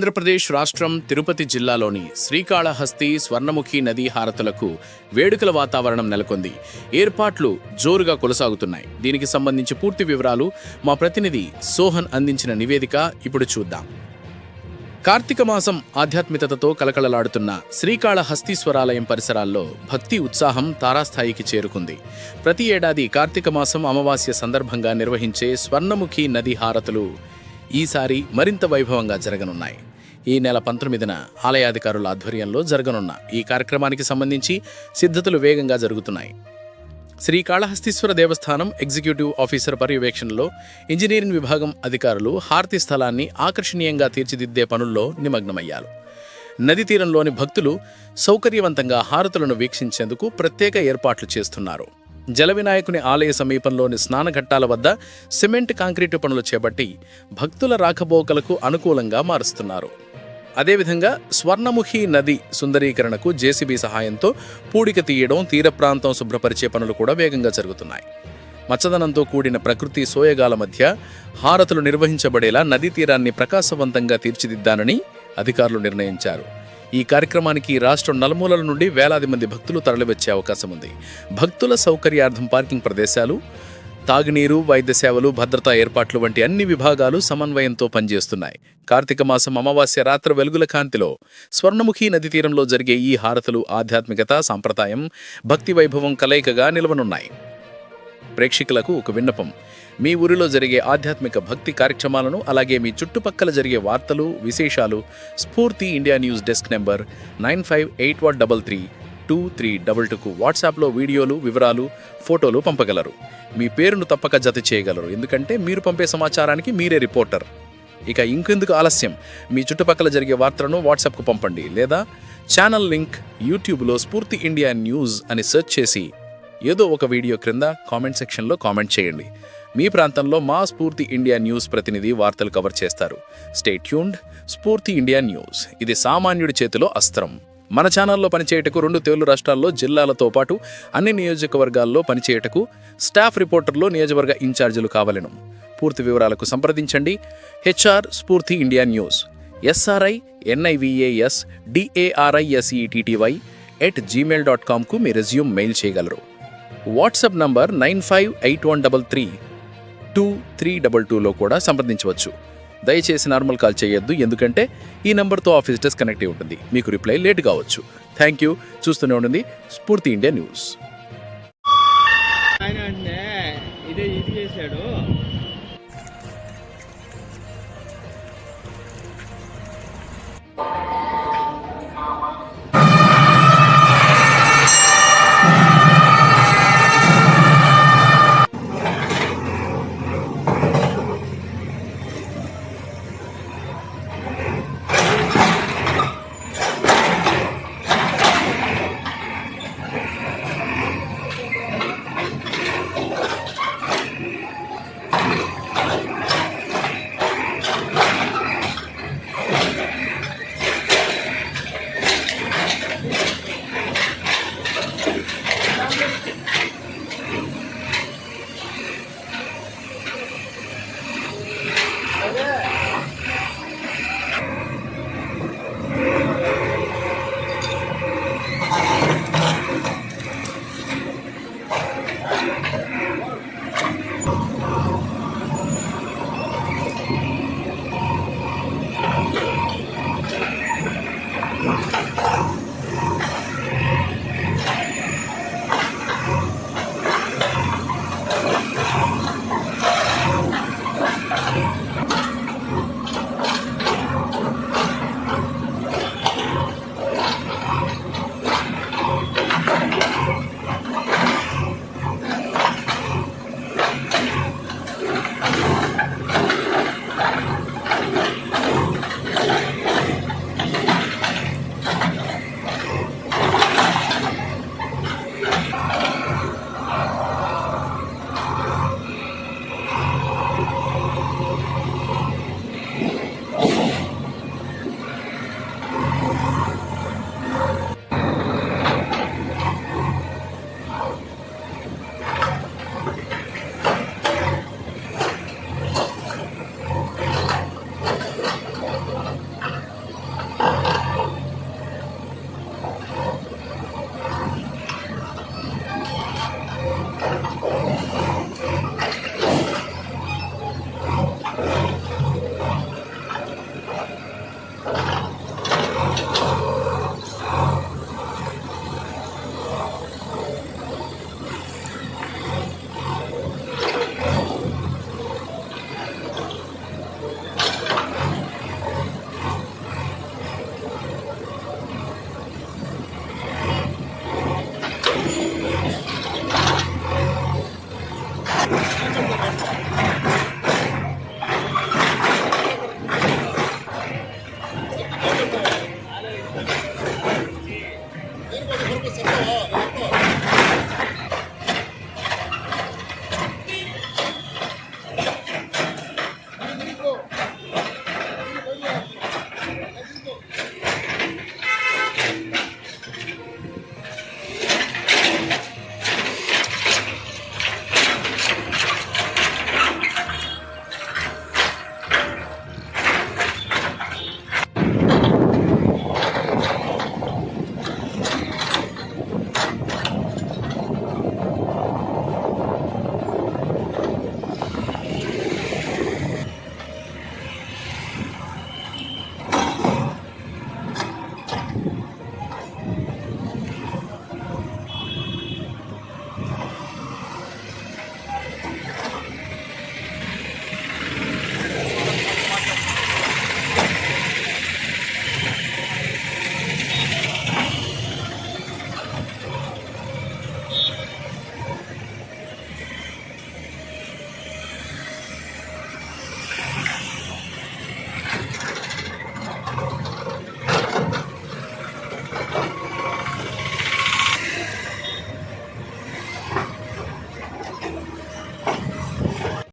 ఆంధ్రప్రదేశ్ రాష్ట్రం తిరుపతి జిల్లాలోని శ్రీకాళహస్తి స్వర్ణముఖి నదీ హారతులకు వేడుకల వాతావరణం నెలకొంది. ఏర్పాట్లు జోరుగా కొనసాగుతున్నాయి. దీనికి సంబంధించి పూర్తి వివరాలు మా ప్రతినిధి సోహన్ అందించిన నివేదిక ఇప్పుడు చూద్దాం. కార్తీక మాసం ఆధ్యాత్మికతతో కలకలలాడుతున్న శ్రీకాళహస్తీశ్వరాలయం పరిసరాల్లో భక్తి ఉత్సాహం తారాస్థాయికి చేరుకుంది. ప్రతి ఏడాది కార్తీక మాసం అమావాస్య సందర్భంగా నిర్వహించే స్వర్ణముఖి నది హారతులు ఈసారి మరింత వైభవంగా జరగనున్నాయి. ఈ నెల పంతొమ్మిదిన ఆలయాధికారుల ఆధ్వర్యంలో జరగనున్న ఈ కార్యక్రమానికి సంబంధించి సిద్ధతలు వేగంగా జరుగుతున్నాయి. శ్రీకాళహస్తీశ్వర దేవస్థానం ఎగ్జిక్యూటివ్ ఆఫీసర్ పర్యవేక్షణలో ఇంజనీరింగ్ విభాగం అధికారులు హారతి స్థలాన్ని ఆకర్షణీయంగా తీర్చిదిద్దే పనుల్లో నిమగ్నమయ్యారు. నది తీరంలోని భక్తులు సౌకర్యవంతంగా హారతులను వీక్షించేందుకు ప్రత్యేక ఏర్పాట్లు చేస్తున్నారు. జలవినాయకుని ఆలయ సమీపంలోని స్నానఘట్టాల వద్ద సిమెంట్ కాంక్రీటు పనులు చేపట్టి భక్తుల రాకపోకలకు అనుకూలంగా మారుస్తున్నారు. అదేవిధంగా స్వర్ణముఖి నది సుందరీకరణకు జేసీబీ సహాయంతో పూడిక తీయడం తీర ప్రాంతం శుభ్రపరిచే పనులు కూడా వేగంగా జరుగుతున్నాయి. మచ్చదనంతో కూడిన ప్రకృతి సోయగాల మధ్య హారతులు నిర్వహించబడేలా నదీ తీరాన్ని ప్రకాశవంతంగా తీర్చిదిద్దానని అధికారులు నిర్ణయించారు. ఈ కార్యక్రమానికి రాష్ట్రం నలుమూలల నుండి వేలాది మంది భక్తులు తరలివచ్చే అవకాశం ఉంది భక్తుల సౌకర్యార్థం పార్కింగ్ ప్రదేశాలు తాగునీరు వైద్య సేవలు భద్రతా ఏర్పాట్లు వంటి అన్ని విభాగాలు సమన్వయంతో పనిచేస్తున్నాయి. కార్తీక మాసం అమావాస్య రాత్రి వెలుగుల కాంతిలో స్వర్ణముఖి నది తీరంలో జరిగే ఈ హారతులు ఆధ్యాత్మికత సాంప్రదాయం భక్తి వైభవం కలయికగా నిలవనున్నాయి. ప్రేక్షకులకు ఒక విన్నపం. మీ ఊరిలో జరిగే ఆధ్యాత్మిక భక్తి కార్యక్రమాలను అలాగే మీ చుట్టుపక్కల జరిగే వార్తలు విశేషాలు Spoorthi India news desk number nine five eight one double three two three double టూకు వాట్సాప్లో వీడియోలు వివరాలు ఫోటోలు పంపగలరు. మీ పేరును తప్పక జత చేయగలరు. ఎందుకంటే మీరు పంపే సమాచారానికి మీరే రిపోర్టర్. ఇక ఇంకెందుకు ఆలస్యం? మీ చుట్టుపక్కల జరిగే వార్తలను వాట్సాప్కు పంపండి. లేదా ఛానల్ లింక్ యూట్యూబ్లో స్ఫూర్తి ఇండియా న్యూస్ అని సెర్చ్ చేసి ఏదో ఒక వీడియో క్రింద కామెంట్ సెక్షన్లో కామెంట్ చేయండి. మీ ప్రాంతంలో మా స్ఫూర్తి ఇండియా న్యూస్ ప్రతినిధి వార్తలు కవర్ చేస్తారు. స్టేట్యూన్డ్ స్ఫూర్తి ఇండియా న్యూస్. ఇది సామాన్యుడి చేతిలో అస్త్రం. మన ఛానల్లో పనిచేయటకు రెండు తెలుగు రాష్ట్రాల్లో జిల్లాలతో పాటు అన్ని నియోజకవర్గాల్లో పనిచేయటకు స్టాఫ్ రిపోర్టర్లు నియోజకవర్గ ఇన్ఛార్జీలు కావలను. పూర్తి వివరాలకు సంప్రదించండి. HR Spoorthi India news. SRI ఎన్ఐవిఏఎస్ డిఏఆర్ఐఎస్ఈటిటివై at Gmail dot కామ్కు మీ రెజ్యూమ్ మెయిల్ చేయగలరు. WhatsApp number nine five eight one double three two three double టూలో కూడా సంప్రదించవచ్చు. దయచేసి నార్మల్ కాల్ చేయొద్దు ఎందుకంటే ఈ నెంబర్తో ఆఫీస్ డెస్క్ కనెక్ట్ అయి ఉంటుంది. మీకు రిప్లై లేట్ కావచ్చు. Thank you. చూస్తూనే ఉండండి స్ఫూర్తి ఇండియా న్యూస్. ఆయన అంటే ఇదే ఇది చేశాడు. Oh,